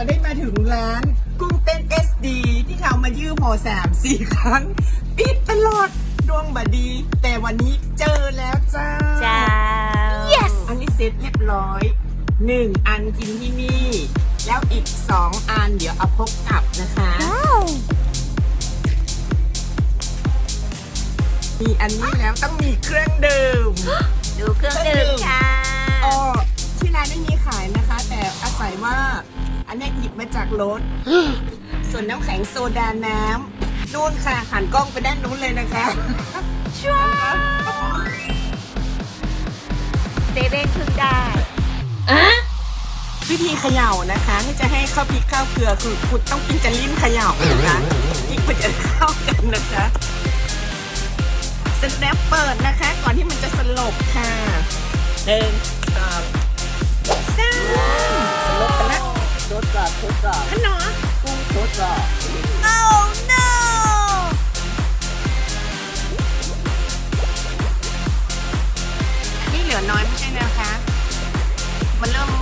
็ได้มาถึงร้าน กุ้งเต้นเอสดีที่เขามายื้อพอสามสี่ครั้ง ปิดตลอดดวงบดี แต่วันนี้เจอแล้วจ้าจ้า yes อันนี้เสร็จเรียบร้อยหนึ่งอันกินที่นี่ แล้วอีกสองอันเดี๋ยวเอาพกกลับนะคะมีอันนี้แล้วต้องมีเครื่องดื่มดูเครื่องดื่มจ้า อันนี้หยิบมาจากรถ ส่วนน้ำแข็งโซดาน้ำนู่นค่ะ หันกล้องไปด้านนู้นเลยนะคะชัวเซเว่นเพิ่งได้วิธีเขย่านะคะถ้าจะให้ข้าวพริกข้าวเกลือคือคุณต้องกินจะลิ้นเขย่านะคะที่คุณจะเข้ากันนะคะสแนปเปิดนะคะ ก่อนที่มันจะสลบค่ะหนึ่งือน้อยไม่ใช่นะคะ มันเริ่ม